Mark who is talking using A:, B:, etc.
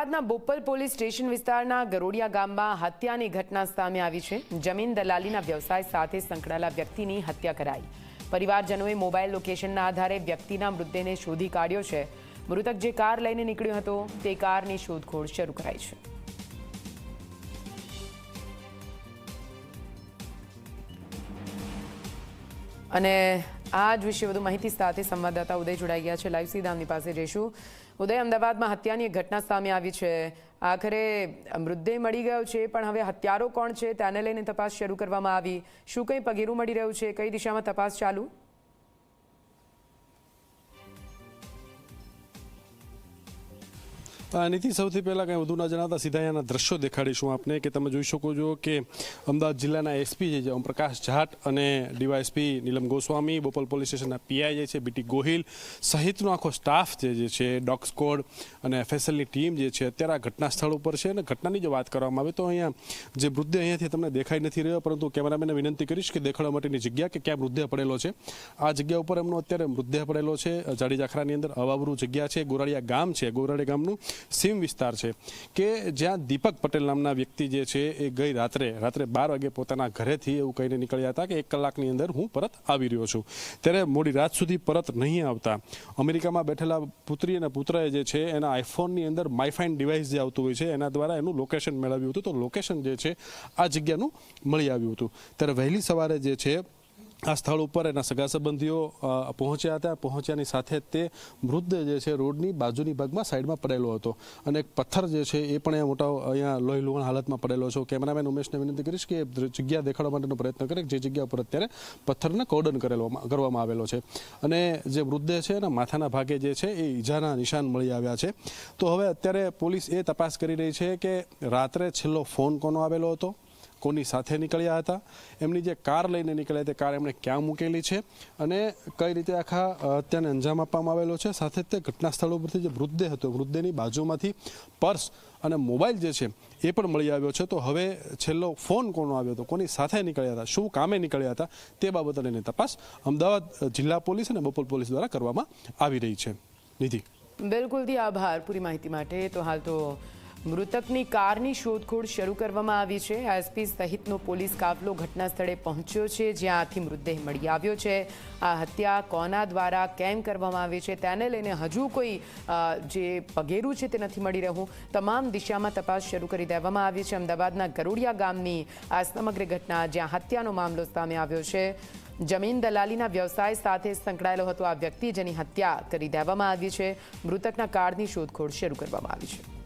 A: અમદાવાદના Bopal police station વિસ્તારના ગરોડિયા ગામમાં હત્યાની ઘટના સામે આવી છે. જમીન દલાલીના વ્યવસાય સાથે સંકળાયેલા વ્યક્તિની હત્યા કરાઈ. પરિવારજનોએ મોબાઈલ લોકેશનના આધારે વ્યક્તિના મૃતદેહને શોધી કાઢ્યો છે. મૃતક જે કાર લઈને નીકળ્યો હતો, તે કારની શોધખોળ શરૂ કરાઈ છે. અને આ જ વિશે વધુ માહિતી સાથે સંવાદદાતા ઉદય જોડાઈ ગયા છે. લાઈવ સીધામની પાસે જઈશું. ઉદય, અમદાવાદમાં હત્યાની એક ઘટના સામે આવી છે. આખરે મૃતદેહ મળી ગયો છે, પણ હવે હત્યારો કોણ છે, તેને લઈને તપાસ શરૂ કરવામાં આવી. શું કંઈ પગેરું મળી રહ્યું છે? કઈ દિશામાં તપાસ ચાલુ?
B: નીતિ સૌથી પહેલાં કંઈ વધુ ના જણાવતા સીધા અહીંયાના દ્રશ્યો દેખાડીશું આપને કે તમે જોઈ શકો છો કે અમદાવાદ જિલ્લાના એસપી જે છે, ઓમપ્રકાશ જાટ અને ડીવાયએસપી નીલમ ગોસ્વામી, બોપલ પોલીસ સ્ટેશનના પીઆઈ જે છે, બીટી ગોહિલ સહિતનો આખો સ્ટાફ જે જે છે, ડોગ સ્કોડ અને એફએસએલની ટીમ જે છે, અત્યારે આ ઘટના સ્થળ ઉપર છે અને ઘટનાની જો વાત કરવામાં આવે તો અહીંયા જે મૃતદેહ અહીંયાથી તમને દેખાઈ નથી રહ્યો, પરંતુ કેમેરામેનને વિનંતી કરીશ કે દેખાડવા માટેની જગ્યા કે ક્યાં મૃતદેહ પડેલો છે. આ જગ્યા ઉપર એમનો અત્યારે મૃતદેહ પડેલો છે. જાડી જાખરાની અંદર અવાબરૂ જગ્યા છે. ગોરાળિયા ગામ છે. ગોરાળી ગામનું સીમ વિસ્તાર છે કે જ્યાં દીપક પટેલ નામના વ્યક્તિ જે છે એ ગઈ રાત્રે રાત્રે બાર વાગે પોતાના ઘરેથી એવું કહીને નીકળ્યા હતા કે એક કલાકની અંદર હું પરત આવી રહ્યો છું. ત્યારે મોડી રાત સુધી પરત નહીં આવતા. અમેરિકામાં બેઠેલા પુત્રી અને પુત્રએ જે છે એના આઈફોનની અંદર માઇફાઇન ડિવાઇસ જે આવતું હોય છે, એના દ્વારા એનું લોકેશન મેળવ્યું હતું. તો લોકેશન જે છે, આ જગ્યાનું મળી આવ્યું હતું. ત્યારે વહેલી સવારે જે છે આ સ્થળ ઉપર એના સગા સંબંધીઓ પહોંચ્યા હતા. પહોંચ્યાની સાથે તે મૃતદેહ જે છે રોડની બાજુની ભાગમાં સાઈડમાં પડેલો હતો. અને એક પથ્થર જે છે એ પણ મોટા અહીંયા લોહી લુહાણ હાલતમાં પડેલો છે. કેમેરામેન ઉમેશને વિનંતી કરીશ કે જગ્યા દેખાડવા માટેનો પ્રયત્ન કરે જે જગ્યા ઉપર અત્યારે પથ્થરને કોર્ડન કરેલો કરવામાં આવેલો છે. અને જે મૃતદેહ છે એના માથાના ભાગે જે છે એ ઈજાના નિશાન મળી આવ્યા છે. તો હવે અત્યારે પોલીસ એ તપાસ કરી રહી છે કે રાત્રે છેલ્લો ફોન કોનો આવેલો હતો? કોની સાથે નીકળ્યા હતા, એમની જે કાર લઈને નીકળ્યા તે કાર એમણે ક્યાં મૂકેલી છે અને કઈ રીતે આખા હત્યાને અંજામ આપવામાં આવેલો છે. સાથે તે ઘટના સ્થળ ઉપરથી જે મૃતદેહ હતો, મૃતદેહની બાજુમાંથી પર્સ અને મોબાઈલ જે છે એ પણ મળી આવ્યો છે. તો હવે છેલ્લો ફોન કોનો આવ્યો હતો? કોની સાથે નીકળ્યા હતા? શું કામે નીકળ્યા હતા? તે બાબતે લઈને તપાસ અમદાવાદ જિલ્લા પોલીસ અને બપોર પોલીસ દ્વારા કરવામાં આવી રહી છે. નિધિ.
A: બિલકુલથી આભાર પૂરી માહિતી માટે. તો હાલ તો મૃતકની કારની શોધખોળ શરૂ કરવામાં આવી છે. એસપી સહિતનો પોલીસ કાફલો ઘટના સ્થળે પહોંચ્યો છે જ્યાંથી મૃતદેહ મળી આવ્યો છે. આ હત્યા કોના દ્વારા કેમ કરવામાં આવી છે, તેને લઈને હજુ કોઈ જે પગેરું છે તે નથી મળી રહ્યું. તમામ દિશામાં તપાસ શરૂ કરી દેવામાં આવી છે. અમદાવાદના ગરુડિયા ગામની આ સમગ્ર ઘટના જ્યાં હત્યાનો મામલો સામે આવ્યો છે. જમીન દલાલીના વ્યવસાય સાથે સંકળાયેલો હતો આ વ્યક્તિ, જેની હત્યા કરી દેવામાં આવી છે. મૃતકના કારની શોધખોળ શરૂ કરવામાં આવી છે.